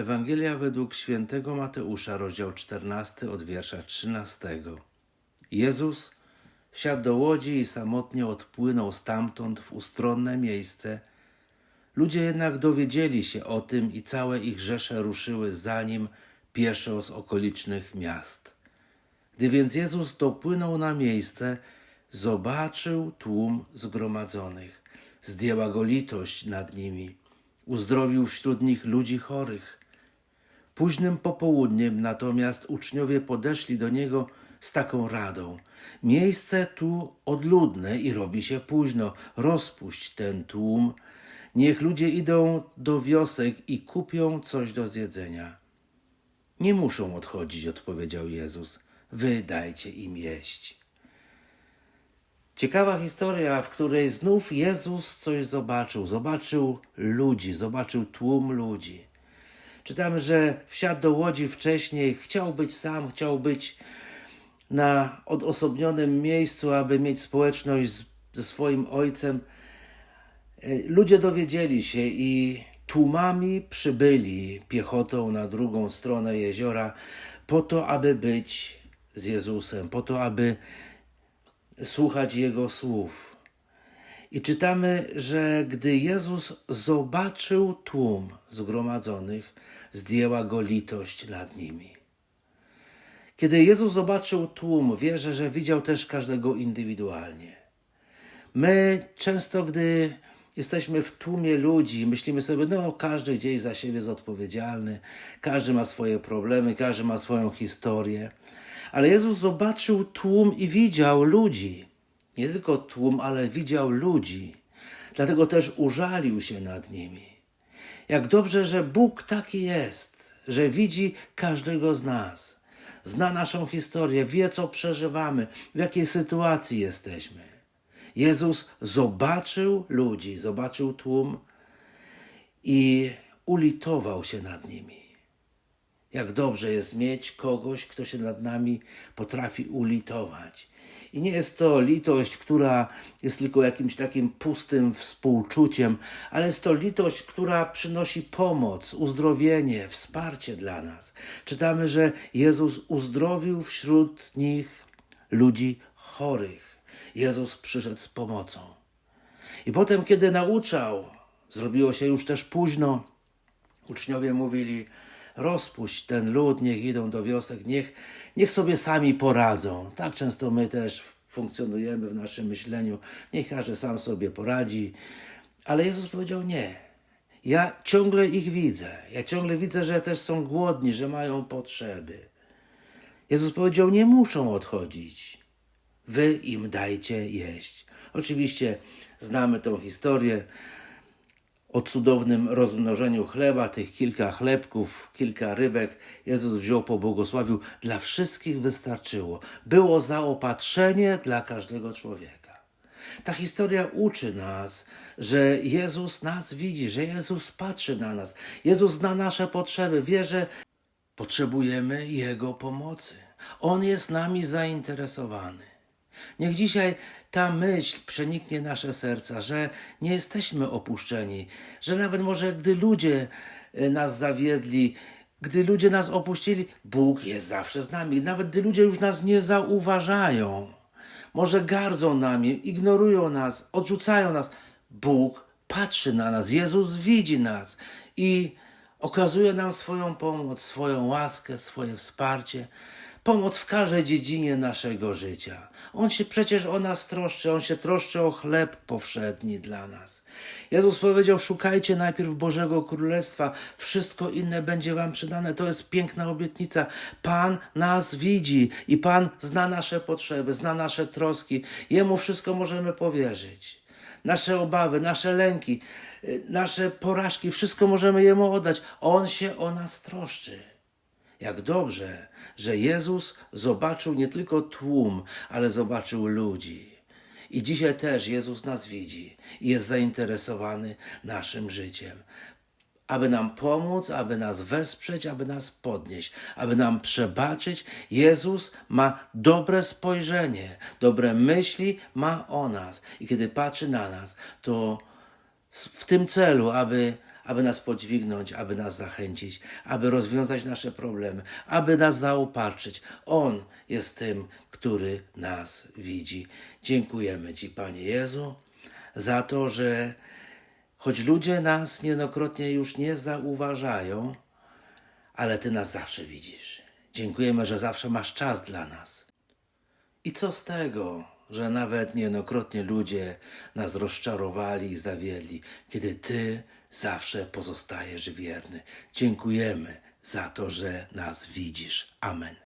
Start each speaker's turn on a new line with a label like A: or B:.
A: Ewangelia według świętego Mateusza, rozdział 14, od wiersza 13. Jezus wsiadł do łodzi i samotnie odpłynął stamtąd w ustronne miejsce. Ludzie jednak dowiedzieli się o tym i całe ich rzesze ruszyły za nim pieszo z okolicznych miast. Gdy więc Jezus dopłynął na miejsce, zobaczył tłum zgromadzonych. Zdjęła go litość nad nimi. Uzdrowił wśród nich ludzi chorych. Późnym popołudniem natomiast uczniowie podeszli do niego z taką radą. Miejsce tu odludne i robi się późno. Rozpuść ten tłum. Niech ludzie idą do wiosek i kupią coś do zjedzenia. Nie muszą odchodzić, odpowiedział Jezus. Wy dajcie im jeść. Ciekawa historia, w której znów Jezus coś zobaczył. Zobaczył ludzi, zobaczył tłum ludzi. Czytamy, że wsiadł do łodzi wcześniej, chciał być sam, chciał być na odosobnionym miejscu, aby mieć społeczność z, ze swoim ojcem. E, Ludzie dowiedzieli się i tłumami przybyli piechotą na drugą stronę jeziora po to, aby być z Jezusem, po to, aby słuchać Jego słów. I czytamy, że gdy Jezus zobaczył tłum zgromadzonych, zdjęła go litość nad nimi. Kiedy Jezus zobaczył tłum, wierzę, że widział też każdego indywidualnie. My często, gdy jesteśmy w tłumie ludzi, myślimy sobie, no każdy gdzieś za siebie jest odpowiedzialny, każdy ma swoje problemy, każdy ma swoją historię. Ale Jezus zobaczył tłum i widział ludzi. Nie tylko tłum, ale widział ludzi. Dlatego też użalił się nad nimi. Jak dobrze, że Bóg taki jest, że widzi każdego z nas. Zna naszą historię, wie co przeżywamy, w jakiej sytuacji jesteśmy. Jezus zobaczył ludzi, zobaczył tłum i ulitował się nad nimi. Jak dobrze jest mieć kogoś, kto się nad nami potrafi ulitować. I nie jest to litość, która jest tylko jakimś takim pustym współczuciem, ale jest to litość, która przynosi pomoc, uzdrowienie, wsparcie dla nas. Czytamy, że Jezus uzdrowił wśród nich ludzi chorych. Jezus przyszedł z pomocą. I potem, kiedy nauczał, zrobiło się już też późno, uczniowie mówili: rozpuść ten lud, niech idą do wiosek, niech, niech sobie sami poradzą. Tak często my też funkcjonujemy w naszym myśleniu. Niech każdy sam sobie poradzi. Ale Jezus powiedział nie. Ja ciągle ich widzę. Ja ciągle widzę, że też są głodni, że mają potrzeby. Jezus powiedział, nie muszą odchodzić. Wy im dajcie jeść. Oczywiście znamy tą historię o cudownym rozmnożeniu chleba, tych kilka chlebków, kilka rybek. Jezus wziął, pobłogosławił, dla wszystkich wystarczyło. Było zaopatrzenie dla każdego człowieka. Ta historia uczy nas, że Jezus nas widzi, że Jezus patrzy na nas. Jezus zna nasze potrzeby, wie, że potrzebujemy Jego pomocy. On jest nami zainteresowany. Niech dzisiaj ta myśl przeniknie nasze serca, że nie jesteśmy opuszczeni, że nawet może gdy ludzie e, nas zawiedli, gdy ludzie nas opuścili, Bóg jest zawsze z nami. Nawet gdy ludzie już nas nie zauważają, może gardzą nami, ignorują nas, odrzucają nas, Bóg patrzy na nas, Jezus widzi nas i okazuje nam swoją pomoc, swoją łaskę, swoje wsparcie pomoc w każdej dziedzinie naszego życia. On się przecież o nas troszczy, on się troszczy o chleb powszedni dla nas. Jezus powiedział: Szukajcie najpierw Bożego Królestwa, wszystko inne będzie Wam przydane. To jest piękna obietnica. Pan nas widzi i Pan zna nasze potrzeby, zna nasze troski. Jemu wszystko możemy powierzyć. Nasze obawy, nasze lęki, y, nasze porażki, wszystko możemy Jemu oddać. On się o nas troszczy. Jak dobrze, że Jezus zobaczył nie tylko tłum, ale zobaczył ludzi. I dzisiaj też Jezus nas widzi i jest zainteresowany naszym życiem. Aby nam pomóc, aby nas wesprzeć, aby nas podnieść, aby nam przebaczyć, Jezus ma dobre spojrzenie, dobre myśli ma o nas. I kiedy patrzy na nas, to w tym celu, aby, aby nas podźwignąć, aby nas zachęcić, aby rozwiązać nasze problemy, aby nas zaopatrzyć. On jest tym, który nas widzi. Dziękujemy Ci, Panie Jezu, za to, że choć ludzie nas niejednokrotnie już nie zauważają, ale Ty nas zawsze widzisz. Dziękujemy, że zawsze masz czas dla nas. I co z tego, że nawet niejednokrotnie ludzie nas rozczarowali i zawiedli, kiedy Ty zawsze pozostajesz wierny. Dziękujemy za to, że nas widzisz. Amen.